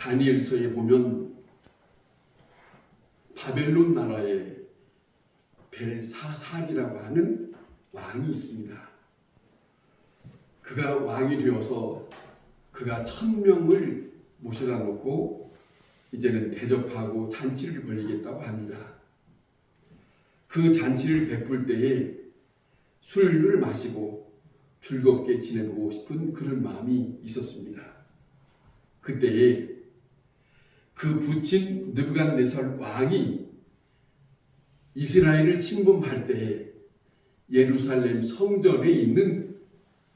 다니엘서에 보면 바벨론 나라에 벨사살이라고 하는 왕이 있습니다. 그가 왕이 되어서 그가 천 명을 모셔다 놓고 이제는 대접하고 잔치를 벌이겠다고 합니다. 그 잔치를 베풀 때에 술을 마시고 즐겁게 지내보고 싶은 그런 마음이 있었습니다. 그때에 그 부친 느부갓네살 왕이 이스라엘을 침범할 때에 예루살렘 성전에 있는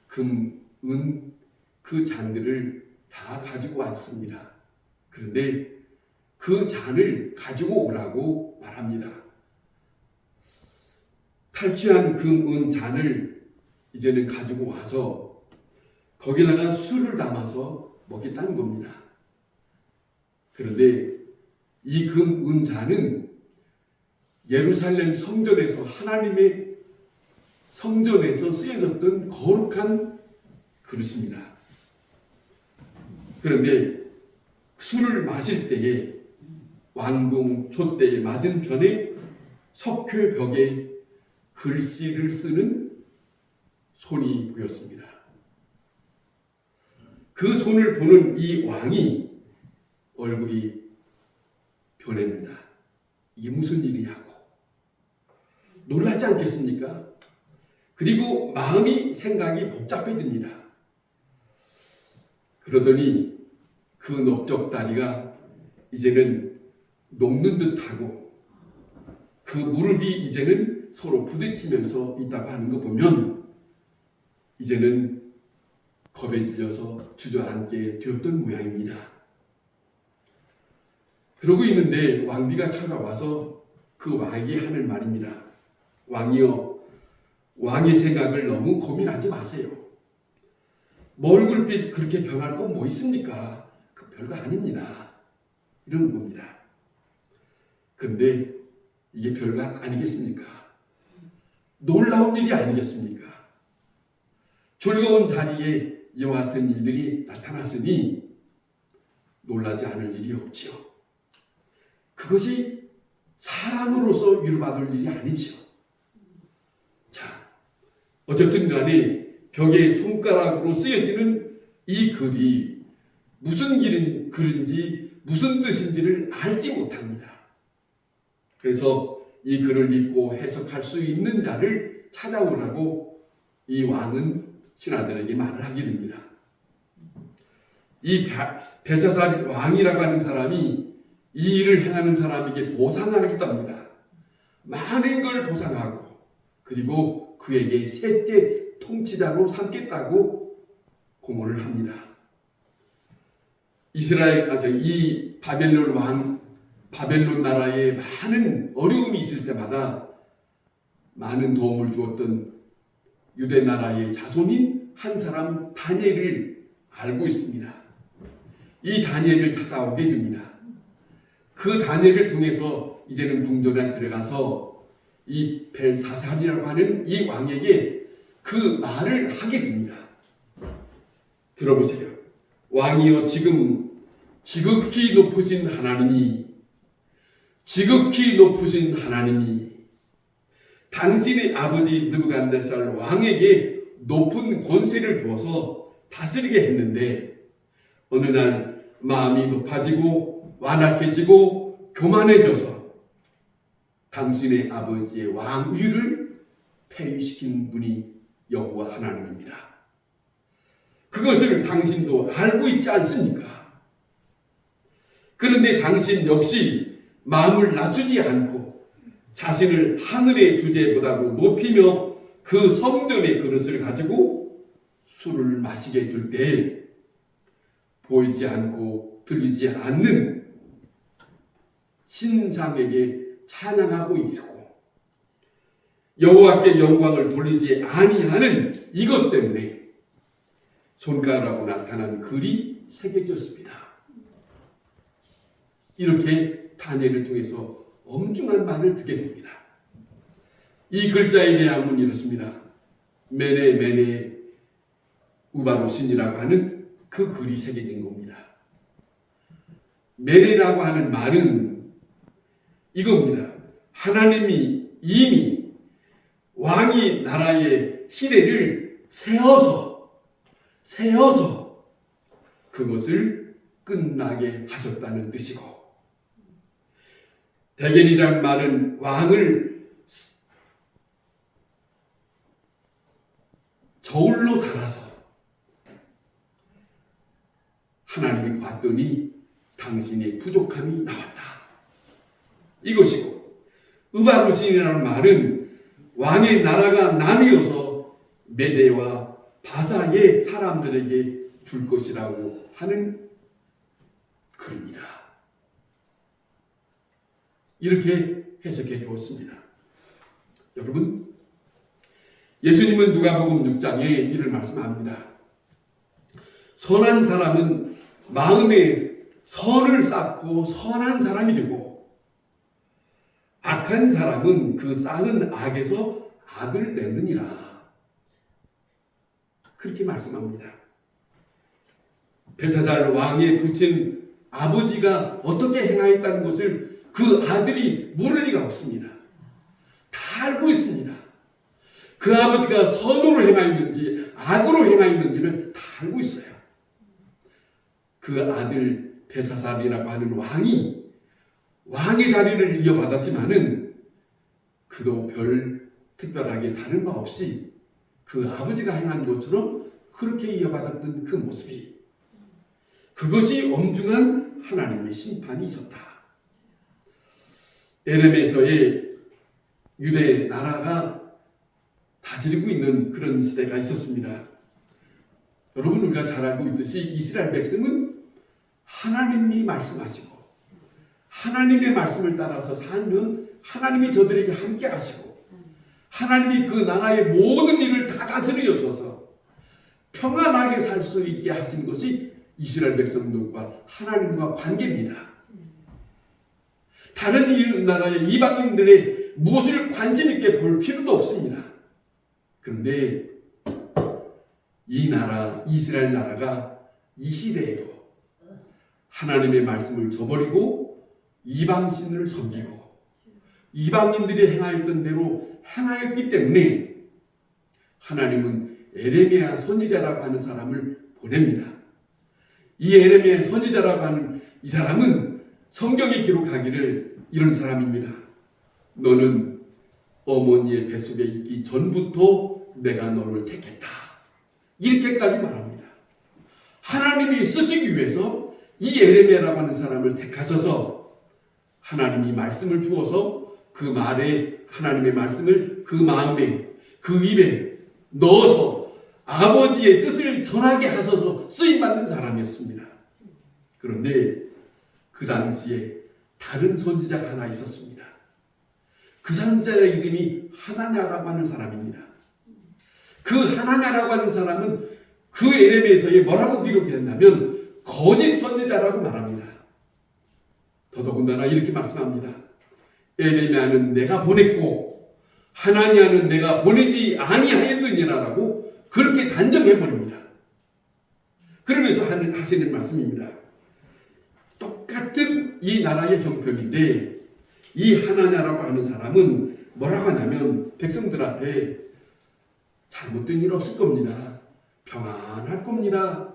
금, 은, 그 잔들을 다 가지고 왔습니다. 그런데 그 잔을 가지고 오라고 말합니다. 탈취한 금, 은, 잔을 이제는 가지고 와서 거기다가 술을 담아서 먹겠다는 겁니다. 그런데 이 금, 은, 잔은 예루살렘 성전에서 하나님의 성전에서 쓰여졌던 거룩한 그릇입니다. 그런데 술을 마실 때에 왕궁 촛대의 맞은편에 석회벽에 글씨를 쓰는 손이 보였습니다. 그 손을 보는 이 왕이 얼굴이 변합니다. 이게 무슨 일이냐고. 놀라지 않겠습니까? 그리고 마음이 생각이 복잡해집니다. 그러더니 그 넓적다리가 이제는 녹는 듯하고 그 무릎이 이제는 서로 부딪히면서 있다고 하는 거 보면 이제는 겁에 질려서 주저앉게 되었던 모양입니다. 그러고 있는데 왕비가 찾아와서 그 왕에게 하는 말입니다. 왕이여, 왕의 생각을 너무 고민하지 마세요. 뭐 얼굴빛 그렇게 변할 건 뭐 있습니까? 그 별거 아닙니다. 이런 겁니다. 근데 이게 별거 아니겠습니까? 놀라운 일이 아니겠습니까? 즐거운 자리에 이와 같은 일들이 나타났으니 놀라지 않을 일이 없지요. 그것이 사람으로서 위로받을 일이 아니지요. 자, 어쨌든 간에 벽에 손가락으로 쓰여지는 이 글이 무슨 길인 글인지 무슨 뜻인지를 알지 못합니다. 그래서 이 글을 읽고 해석할 수 있는 자를 찾아오라고 이 왕은 신하들에게 말을 하게 됩니다. 이 베자살 왕이라고 하는 사람이 이 일을 행하는 사람에게 보상하겠답니다. 많은 걸 보상하고 그리고 그에게 셋째 통치자로 삼겠다고 공언을 합니다. 이스라엘 아이 바벨론 왕 바벨론 나라에 많은 어려움이 있을 때마다 많은 도움을 주었던 유대 나라의 자손인 한 사람 다니엘을 알고 있습니다. 이 다니엘을 찾아오게 됩니다. 그 다니엘을 통해서 이제는 궁전에 들어가서 이 벨사살이라고 하는 이 왕에게 그 말을 하게 됩니다. 들어보세요. 왕이여 지금 지극히 높으신 하나님이 지극히 높으신 하나님이 당신의 아버지 느부갓네살 왕에게 높은 권세를 주어서 다스리게 했는데 어느 날 마음이 높아지고 완악해지고 교만해져서 당신의 아버지의 왕위를 폐위시킨 분이 여호와 하나님입니다. 그것을 당신도 알고 있지 않습니까? 그런데 당신 역시 마음을 낮추지 않고 자신을 하늘의 주제보다도 높이며 그 성전의 그릇을 가지고 술을 마시게 될 때 보이지 않고 들리지 않는 신상에게 찬양하고 있고 여호와께 영광을 돌리지 아니하는 이것 때문에 손가락으로 나타난 글이 새겨졌습니다. 이렇게 다니엘을 통해서 엄중한 말을 듣게 됩니다. 이 글자의 내용은 이렇습니다. 메네 메네 우바루신이라고 하는 그 글이 새겨진 겁니다. 메레라고 하는 말은 이겁니다. 하나님이 이미 왕이 나라의 시대를 세어서 세어서 그것을 끝나게 하셨다는 뜻이고 대견이란 말은 왕을 저울로 달아서 하나님이 봤더니 당신의 부족함이 나왔다. 이것이고 으바루신이라는 말은 왕의 나라가 나뉘어서 메대와 바사의 사람들에게 줄 것이라고 하는 글입니다. 이렇게 해석해 주었습니다. 여러분, 예수님은 누가복음 6장에 이를 말씀합니다. 선한 사람은 마음에 선을 쌓고 선한 사람이 되고 악한 사람은 그 쌓은 악에서 악을 내느니라. 그렇게 말씀합니다. 벨사살 왕의 부친 아버지가 어떻게 행하였다는 것을 그 아들이 모를 리가 없습니다. 다 알고 있습니다. 그 아버지가 선으로 행하였는지 악으로 행하였는지는 다 알고 있어요. 그 아들 벨사살이라고 하는 왕이 왕의 자리를 이어받았지만은 그도 별 특별하게 다른 바 없이 그 아버지가 행한 것처럼 그렇게 이어받았던 그 모습이 그것이 엄중한 하나님의 심판이 있었다. 에렘에서의 유대 나라가 다스리고 있는 그런 시대가 있었습니다. 여러분 우리가 잘 알고 있듯이 이스라엘 백성은 하나님이 말씀하시고 하나님의 말씀을 따라서 살면 하나님이 저들에게 함께 하시고 하나님이 그 나라의 모든 일을 다 다스리셔서 평안하게 살 수 있게 하신 것이 이스라엘 백성들과 하나님과 관계입니다. 다른 이 나라의 이방인들의 무엇을 관심 있게 볼 필요도 없습니다. 그런데 이 나라 이스라엘 나라가 이 시대에도 하나님의 말씀을 저버리고 이방신을 섬기고 이방인들이 행하였던 대로 행하였기 때문에 하나님은 에레미야 선지자라고 하는 사람을 보냅니다. 이 에레미야 선지자라고 하는 이 사람은 성경에 기록하기를 이런 사람입니다. 너는 어머니의 뱃속에 있기 전부터 내가 너를 택했다. 이렇게까지 말합니다. 하나님이 쓰시기 위해서 이 에레미야라고 하는 사람을 택하셔서 하나님이 말씀을 주어서 그 말에 하나님의 말씀을 그 마음에 그 입에 넣어서 아버지의 뜻을 전하게 하셔서 쓰임 받는 사람이었습니다. 그런데 그 당시에 다른 선지자가 하나 있었습니다. 그 선지자의 이름이 하나냐라고 하는 사람입니다. 그 하나냐라고 하는 사람은 그 에레미에서에 뭐라고 기록했냐면 거짓 선지자라고 말합니다. 더더군다나 이렇게 말씀합니다. 에레미야는 내가 보냈고 하나냐는 내가 보내지 아니하였느니라라고 그렇게 단정해 버립니다. 그러면서 하시는 말씀입니다. 똑같은 이 나라의 형편인데 이 하나냐라고 하는 사람은 뭐라고 하냐면 백성들한테 잘못된 일 없을 겁니다. 평안할 겁니다.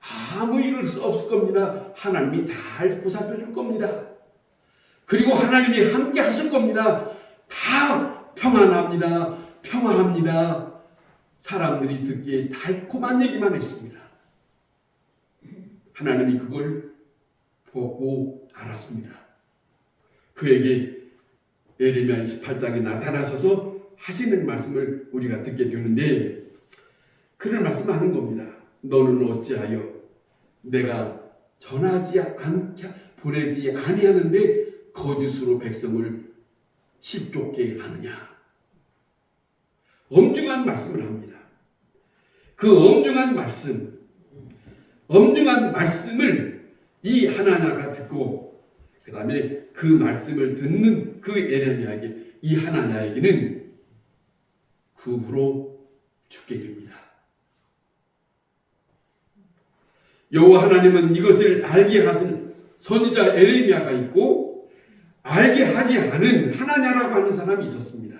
아무 일 없을 겁니다. 하나님이 잘 보살펴 줄 겁니다. 그리고 하나님이 함께 하실 겁니다. 다 평안합니다. 평화합니다. 사람들이 듣기에 달콤한 얘기만 했습니다. 하나님이 그걸 보고 알았습니다. 그에게 에레미야 28장에 나타나셔서 하시는 말씀을 우리가 듣게 되는데 그런 말씀을 하는 겁니다. 너는 어찌하여 내가 전하지 않게 보내지 아니하는데 거짓으로 백성을 실족게 하느냐? 엄중한 말씀을 합니다. 그 엄중한 말씀, 엄중한 말씀을 이 하나냐가 듣고 그 다음에 그 말씀을 듣는 그 에레미야에게 이 하나냐에게는 그 후로 죽게 됩니다. 여호와 하나님은 이것을 알게 하신 선지자 에레미야가 있고 알게 하지 않은 하나냐라고 하는 사람이 있었습니다.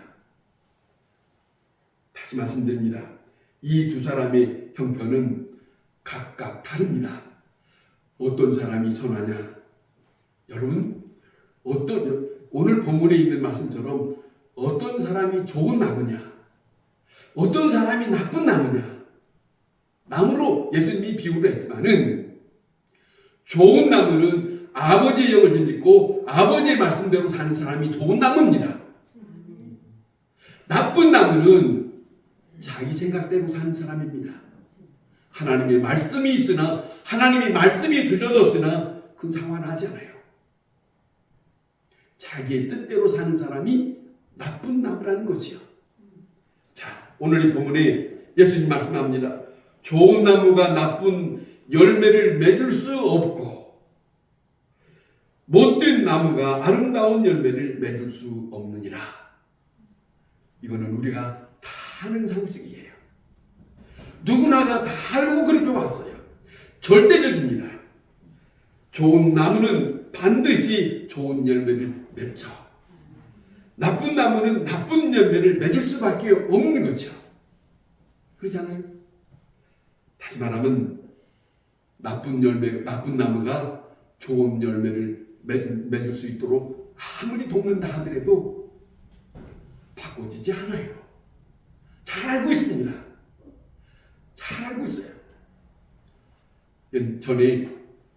다시 말씀드립니다. 이 두 사람의 형편은 각각 다릅니다. 어떤 사람이 선하냐? 여러분, 어떤 오늘 본문에 있는 말씀처럼 어떤 사람이 좋은 나무냐? 어떤 사람이 나쁜 나무냐? 나무로 예수님이 비유를 했지만은 좋은 나무는 아버지의 영을 힘입고 아버지의 말씀대로 사는 사람이 좋은 나무입니다. 나쁜 나무는 자기 생각대로 사는 사람입니다. 하나님의 말씀이 있으나 하나님의 말씀이 들려졌으나 그건 상관하지 않아요. 자기의 뜻대로 사는 사람이 나쁜 나무라는 것이요. 자, 오늘 이 본문에 예수님 말씀합니다. 좋은 나무가 나쁜 열매를 맺을 수 없고 못된 나무가 아름다운 열매를 맺을 수 없느니라. 이거는 우리가 다 아는 상식이에요. 누구나가 다 알고 그렇게 왔어요. 절대적입니다. 좋은 나무는 반드시 좋은 열매를 맺죠. 나쁜 나무는 나쁜 열매를 맺을 수밖에 없는 거죠. 그렇잖아요. 다시 말하면 나쁜 열매, 나쁜 나무가 좋은 열매를 맺을, 맺을 수 있도록 아무리 돕는다 하더라도 바꿔지지 않아요. 잘 알고 있습니다. 잘 알고 있어요. 전에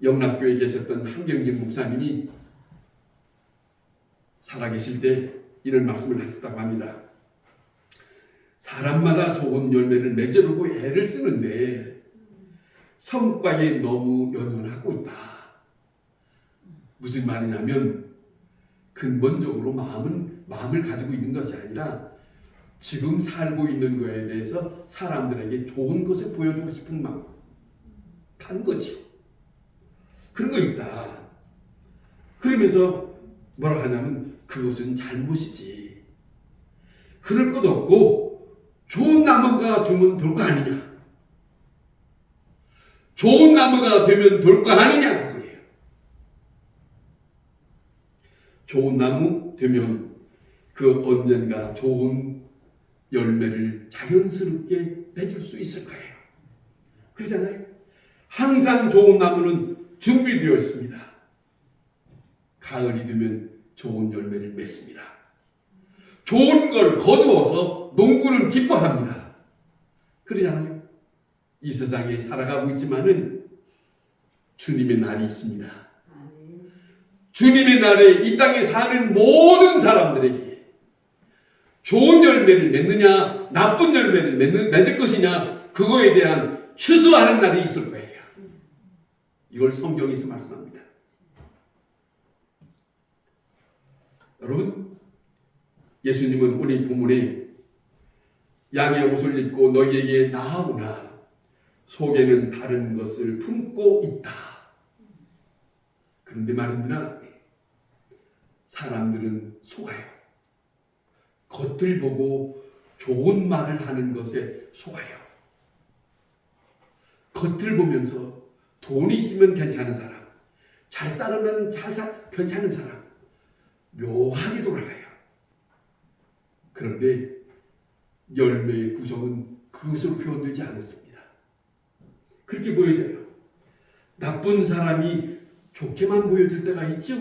영락교에 계셨던 한경진 목사님이 살아계실 때 이런 말씀을 하셨다고 합니다. 사람마다 좋은 열매를 맺으려고 애를 쓰는데 성과에 너무 연연하고 있다. 무슨 말이냐면 근본적으로 마음은 마음을 가지고 있는 것이 아니라 지금 살고 있는 거에 대해서 사람들에게 좋은 것을 보여주고 싶은 마음 다른 거지. 그런 거 있다. 그러면서 뭐라 하냐면 그것은 잘못이지. 그럴 것 없고 좋은 나무가 되면 될 거 아니냐. 좋은 나무가 되면 아니냐 그거예요. 좋은 나무 되면 그 언젠가 좋은 열매를 자연스럽게 맺을 수 있을 거예요. 그러잖아요. 항상 좋은 나무는 준비되어 있습니다. 가을이 되면 좋은 열매를 맺습니다. 좋은 걸 거두어서 농부는 기뻐합니다. 그러잖아요. 이 세상에 살아가고 있지만은 주님의 날이 있습니다. 주님의 날에 이 땅에 사는 모든 사람들에게 좋은 열매를 맺느냐, 나쁜 열매를 맺는, 맺을 것이냐, 그거에 대한 추수하는 날이 있을 거예요. 이걸 성경에서 말씀합니다. 여러분, 예수님은 오늘 본문에 양의 옷을 입고 너희에게 나아오나 속에는 다른 것을 품고 있다. 그런데 말입니다. 사람들은 속아요. 겉을 보고 좋은 말을 하는 것에 속아요. 겉을 보면서 돈이 있으면 괜찮은 사람, 잘 살으면 잘 사, 괜찮은 사람, 묘하게 돌아가요. 그런데 열매의 구성은 그것으로 표현되지 않았습니다. 그렇게 보여져요. 나쁜 사람이 좋게만 보여질 때가 있죠.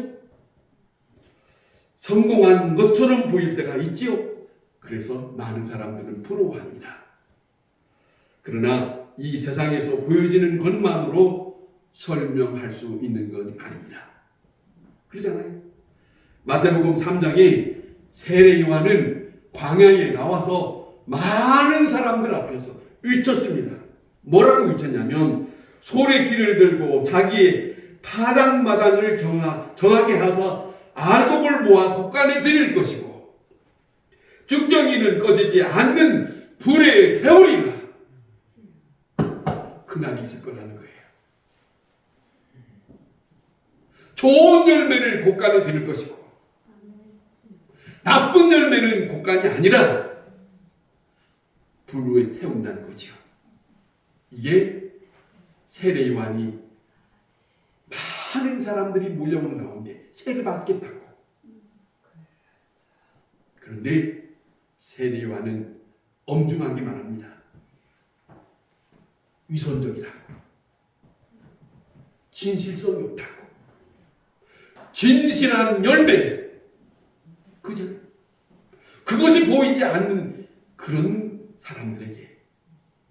성공한 것처럼 보일 때가 있지요. 그래서 많은 사람들은 부러워합니다. 그러나 이 세상에서 보여지는 것만으로 설명할 수 있는 건 아닙니다. 그러잖아요. 마태복음 3장에 세례 요한은 광야에 나와서 많은 사람들 앞에서 외쳤습니다. 뭐라고 외쳤냐면 소래길을 들고 자기의 타당마당을 정하, 정하게 하사 알곡을 모아 곡간에 드릴 것이고 죽정이는 꺼지지 않는 불의 태우리가 그날이 있을 거라는 거예요. 좋은 열매를 곡간에 드릴 것이고 나쁜 열매는 곡간이 아니라 불에 태운다는 거죠. 이게 세례 요한이 많은 사람들이 몰려오는 가운데 세를 받겠다고. 그런데 세례와는 엄중하게 말합니다. 위선적이라고. 진실성이 없다고. 진실한 열매. 그죠? 그것이 보이지 않는 그런 사람들에게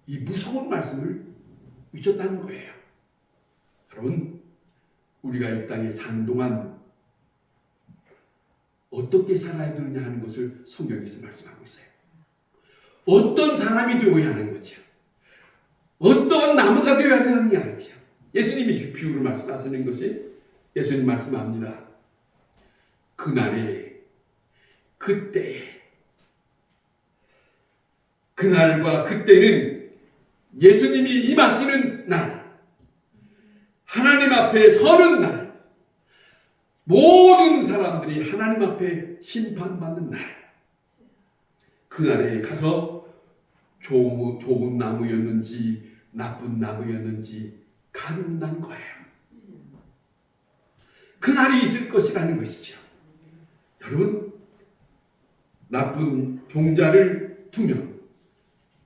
이 무서운 말씀을 미쳤다는 거예요. 여러분, 우리가 이 땅에 사는 동안 어떻게 살아야 되느냐 하는 것을 성경에서 말씀하고 있어요. 어떤 사람이 되어야 하는 거죠. 어떤 나무가 되어야 되느냐 하는 거죠. 예수님이 비유를 말씀하시는 것이 예수님 말씀합니다. 그날에 그때에 그날과 그때는 예수님이 임하시는 날 하나님 앞에 서는 날 모든 사람들이 하나님 앞에 심판받는 날 그 날에 가서 좋은, 좋은 나무였는지 나쁜 나무였는지 가른다는 거예요. 그 날이 있을 것이라는 것이죠. 여러분 나쁜 종자를 두면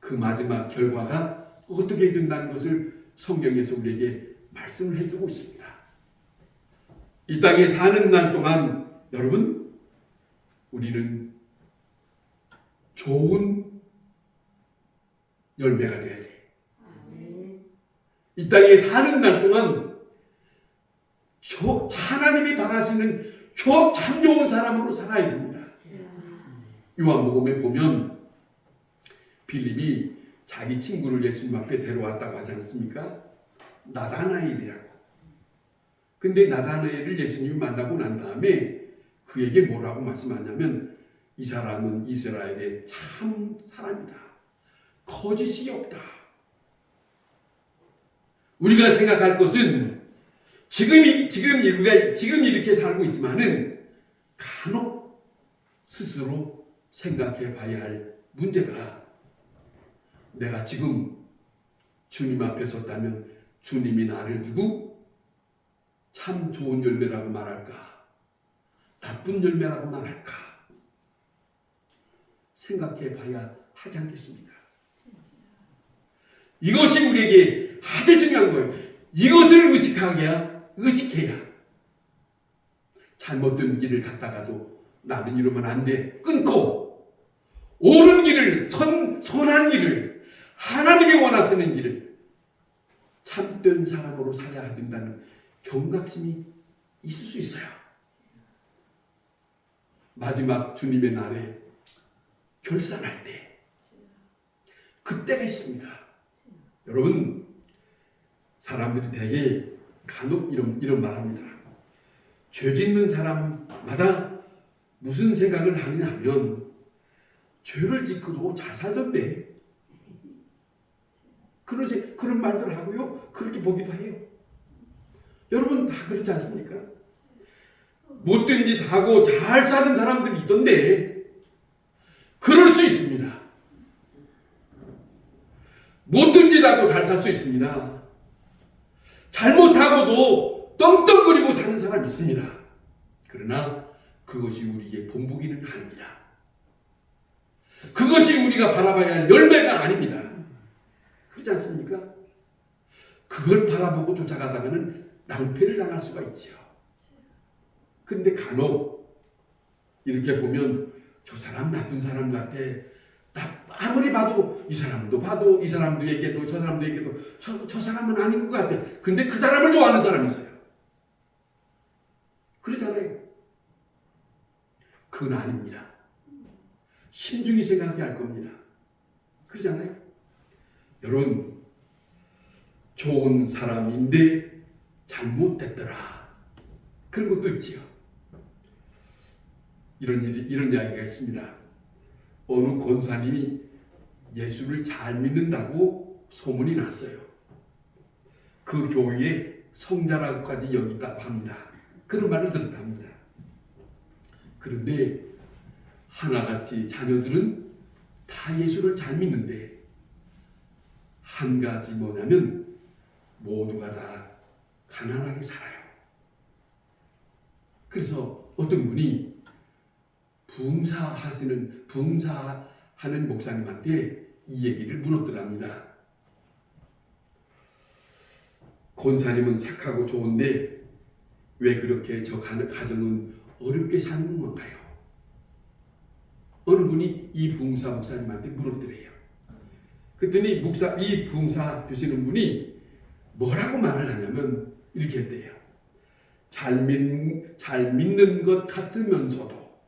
그 마지막 결과가 어떻게 된다는 것을 성경에서 우리에게 말씀을 해주고 있습니다. 이 땅에 사는 날 동안 여러분 우리는 좋은 열매가 되어야 돼. 이 땅에 사는 날 동안 저 하나님이 바라시는 저참 좋은 사람으로 살아야 됩니다. 요한복음에 보면 빌립이 자기 친구를 예수님 앞에 데려왔다고 하지 않습니까? 나다나엘이라고. 근데 나다나엘을 예수님이 만나고 난 다음에 그에게 뭐라고 말씀하냐면 이 사람은 이스라엘의 참 사람이다. 거짓이 없다. 우리가 생각할 것은 지금 지금 우리가 지금 이렇게 살고 있지만은 간혹 스스로 생각해 봐야 할 문제가 내가 지금 주님 앞에 섰다면 주님이 나를 두고 참 좋은 열매라고 말할까? 나쁜 열매라고 말할까? 생각해 봐야 하지 않겠습니까? 이것이 우리에게 아주 중요한 거예요. 이것을 의식하게야, 의식해야. 잘못된 길을 갔다가도 나는 이러면 안 돼. 끊고, 옳은 길을, 선, 선한 길을, 하나님이 원하시는 길을 참된 사람으로 살아야 된다는 경각심이 있을 수 있어요. 마지막 주님의 날에 결산할 때, 그때가 있습니다. 여러분, 사람들이 되게 간혹 이런, 이런 말 합니다. 죄 짓는 사람마다 무슨 생각을 하느냐 하면, 죄를 짓고도 잘 살던데. 그러지, 그런 말들 하고요. 그렇게 보기도 해요. 여러분 다 그렇지 않습니까? 못된 짓 하고 잘 사는 사람들이 있던데. 그럴 수 있습니다. 못된 짓 하고 잘 살 수 있습니다. 잘못하고도 떵떵거리고 사는 사람 있습니다. 그러나 그것이 우리의 본보기는 아닙니다. 그것이 우리가 바라봐야 할 열매가 아닙니다. 그렇지 않습니까? 그걸 바라보고 쫓아가다가는 낭패를 당할 수가 있죠. 근데 간혹 이렇게 보면 저 사람 나쁜 사람 같아. 나 아무리 봐도 이 사람도 봐도 이 사람도 얘기해도 저 사람도 얘기해도 저, 저 사람은 아닌 것 같아. 근데 그 사람을 좋아하는 사람이 있어요. 그러잖아요. 그건 아닙니다. 신중히 생각해야 할 겁니다. 그러잖아요. 여러분, 좋은 사람인데 잘못됐더라. 그런 것도 있지요. 이런 일이, 이런 이야기가 있습니다. 어느 권사님이 예수를 잘 믿는다고 소문이 났어요. 그 교회에 성자라고까지 여기다고 합니다. 그런 말을 들었답니다. 그런데 하나같이 자녀들은 다 예수를 잘 믿는데 한 가지 뭐냐면 모두가 다 가난하게 살아요. 그래서 어떤 분이 붕사하시는 붕사하는 목사님한테 이 얘기를 물었더랍니다. 권사님은 착하고 좋은데 왜 그렇게 저 가정은 어렵게 사는 건가요? 어느 분이 이 붕사 목사님한테 물었더래요. 그랬더니 목사 이 붕사 주시는 분이 뭐라고 말을 하냐면 이렇게 했대요. 잘, 믿, 잘 믿는 것 같으면서도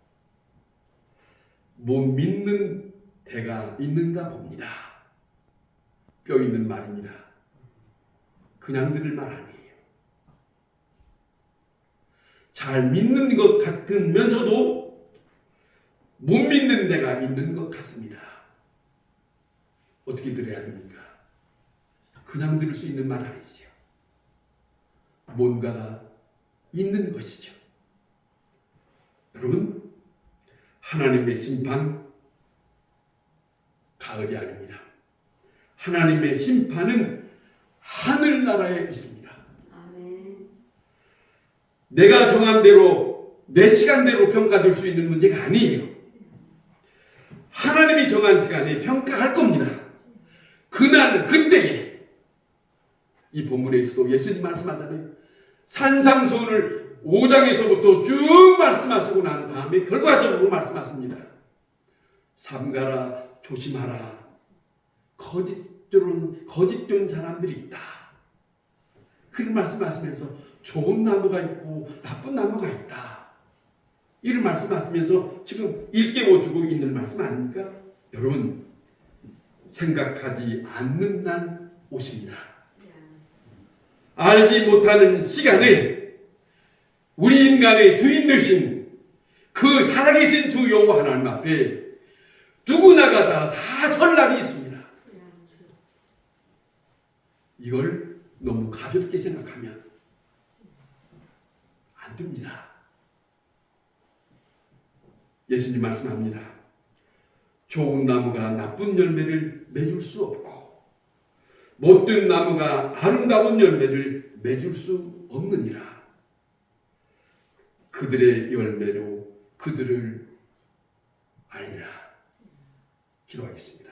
못 믿는 대가 있는가 봅니다. 뼈 있는 말입니다. 그냥 들을 말 아니에요. 잘 믿는 것 같으면서도 못 믿는 데가 있는 것 같습니다. 어떻게 들어야 됩니까? 그냥 들을 수 있는 말 아니죠. 뭔가가 있는 것이죠. 여러분, 하나님의 심판, 가을이 아닙니다. 하나님의 심판은 하늘나라에 있습니다. 아멘. 내가 정한 대로, 내 시간대로 평가될 수 있는 문제가 아니에요. 하나님이 정한 시간에 평가할 겁니다. 그날, 그때에. 이 본문에서도 예수님 말씀하잖아요. 산상수훈을 5장에서부터 쭉 말씀하시고 난 다음에 결과적으로 말씀하십니다. 삼가라 조심하라. 거짓된 거짓된 사람들이 있다. 그런 말씀하시면서 좋은 나무가 있고 나쁜 나무가 있다. 이런 말씀하시면서 지금 일깨워주고 있는 말씀 아닙니까? 여러분 생각하지 않는 날 오십니다. 알지 못하는 시간에 우리 인간의 주인 되신 그 살아계신 주 여호와 하나님 앞에 누구나가 다, 다 설날이 있습니다. 이걸 너무 가볍게 생각하면 안 됩니다. 예수님 말씀합니다. 좋은 나무가 나쁜 열매를 맺을 수 없고 못된 나무가 아름다운 열매를 맺을 수 없느니라. 그들의 열매로 그들을 알리라. 기도하겠습니다.